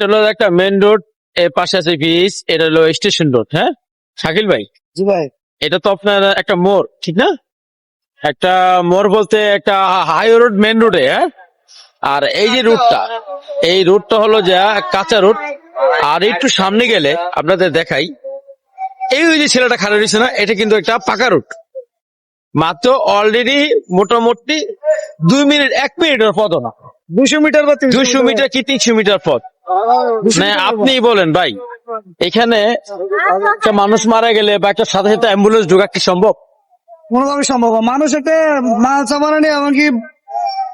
এটা হলো একটা মেন রোডের পাশে আছে ব্রিজ এটা হলো স্টেশন রোড হ্যাঁ? শাকিল ভাই? জি ভাই। এটা তো আপনার একটা মোড় ঠিক না? একটা মোড় বলতে একটা হাই রোড মেন রোডে হ্যাঁ? আর এই যে রুটটা এই রুটটা হলো যা কাঁচা রুট আর একটু সামনে গেলে আপনাদের দেখাই এই ওই যে ছেলেটা খারাপ রয়েছে না এটা কিন্তু একটা পাকা রুট মাত্র অলরেডি মোটামুটি দুই মিনিট এক মিনিটের পথ না দুশো মিটার বা দুইশো মিটার কি তিনশো মিটার পথ? দুশো মানে আপনি বলেন ভাই এখানে একটা মানুষ মারা গেলে বা একটা সাথে সাথে অ্যাম্বুলেন্স ঢোকা কি সম্ভব? কোনোভাবে সম্ভব মানুষ একটা মাল সামানা নিয়ে এমনকি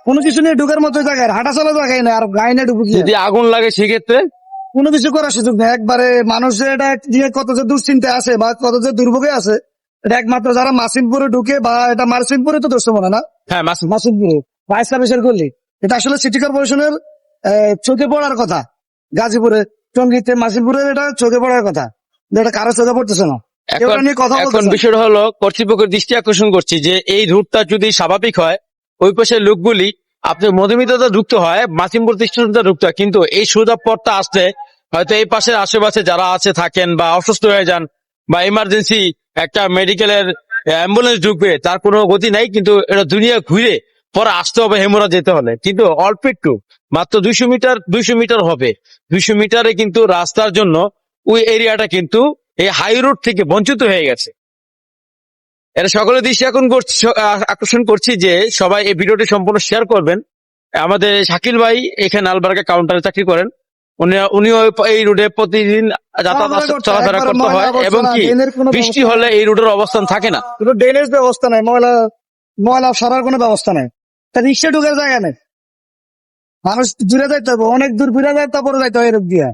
কোনো কিছু নিয়ে ঢুকার মতো জায়গায়। হাঁটা চলা জায়গায় না আর গায়ে না ঢুকুক যদি আগুন লাগে সেক্ষেত্রে? কোনো কিছু করার সুযোগ নেই। একবারে মানুষের এটা নিয়ে কত যে দুশ্চিন্তা আছে বা কত যে দুর্ভোগে আছে এটা একমাত্র যারা মাসিমপুরে ঢুকে বা এটা মারসিমপুরে তো দোষ মনে না? হ্যাঁ মাসুম মাসিমপুরে। ভাইস সার্ভিসের করলি এটা আসলে সিটি কর্পোরেশনের চোখে পড়ার কথা। গাজীপুরে টঙ্গিতে মাসিমপুরের এটা চোখে পড়ার কথা। এটা কারও চোখে পড়তেছে না। এখন বিষয়টা হলো কর্তৃপক্ষের দৃষ্টি আকর্ষণ করছি যে এই রুটটা যদি স্বাভাবিক হয় ওই পাশের লোকগুলি আপনি মধুমিতাতে ঢুকতে হয় মাসিমপুর স্টেশনটা ঢুকতে হয় কিন্তু এই সুবিধা পথটা আসলে হয়তো এই পাশের আশেপাশে যারা আছে থাকেন বা অসুস্থ হয়ে যান বা ইমার্জেন্সি একটা মেডিকেলের অ্যাম্বুলেন্স ঢুকবে তার কোনো গতি নাই কিন্তু এটা দুনিয়া ঘুরে পরে আসতে হবে হেমোরা যেতে হলে। কিন্তু অল্প একটু মাত্র দুইশো মিটার দুইশো মিটার হবে। দুইশো মিটারে কিন্তু রাস্তার জন্য ওই এরিয়াটা কিন্তু এই হাই রোড থেকে বঞ্চিত হয়ে গেছে। এটা সকলের দৃষ্টি করছি আকর্ষণ করছি যে সবাই এই ভিডিওটি সম্পূর্ণ শেয়ার করবেন। আমাদের শাকিল ভাই এখানে আলবার্গা কাউন্টারে চাকরি করেন। উনি উনিও এই রোডে প্রতিদিন যাতায়াত চলাফেরা করতে হয়, এবং কি বৃষ্টি হলে এই রোডের অবস্থান থাকে না। ড্রেনেজ ব্যবস্থা নাই ময়লা ময়লা সারার কোনো ব্যবস্থা নাই। তা রিক্সা ঢুকার জায়গা নেই মানুষ দূরে যাইতে হবে অনেক দূর ফিরে যায় তারপরে যাইতে হয় এরূপ দিয়ে।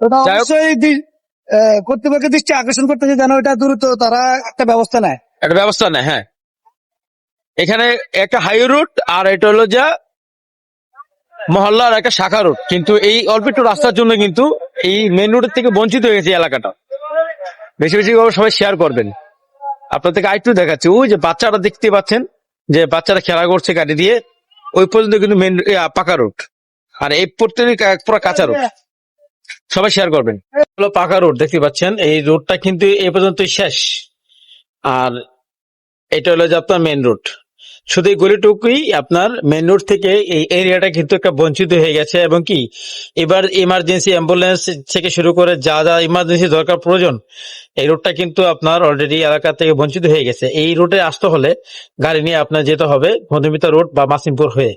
অবশ্যই কর্তৃপক্ষের দৃষ্টি আকর্ষণ করতেছে যেন এটা দ্রুত তারা একটা ব্যবস্থা নেয়। একটা ব্যবস্থা নেই হ্যাঁ। এখানে একটা হাই রুট আর এটা হলো যা মহল্লার একটা শাখা রুট। কিন্তু এই অল্প একটু রাস্তার জন্য কিন্তু এই মেন রোডের থেকে বঞ্চিত হয়ে গেছে এলাকাটা। বেশি বেশি সবাই শেয়ার করবেন। আপনাদেরকে আরেকটু দেখাচ্ছি। ওই যে বাচ্চারা দেখতে পাচ্ছেন যে বাচ্চারা খেলা করছে গাড়ি দিয়ে, ওই পর্যন্ত কিন্তু মেন পাকা রোড আর এই পর্যন্ত পুরো কাঁচা রোড সবাই শেয়ার করবেন। হলো পাকা রোড দেখতে পাচ্ছেন? এই রোডটা কিন্তু এই পর্যন্ত শেষ। আর এটা হলো যে আপনার মেন রোড শুধু এই গলিটুকুই আপনার মেন রোড থেকে এই এরিয়াটা কিন্তু একটা বঞ্চিত হয়ে গেছে এবং কি, এবার ইমার্জেন্সি অ্যাম্বুলেন্স থেকে শুরু করে যা যা ইমার্জেন্সি দরকার প্রয়োজন, এই রোডটা কিন্তু আপনার অলরেডি এলাকা থেকে বঞ্চিত হয়ে গেছে। এই রোডে আসতে হলে গাড়ি নিয়ে আপনার যেতে হবে মধুমিতা রোড বা মাসিমপুর হয়ে।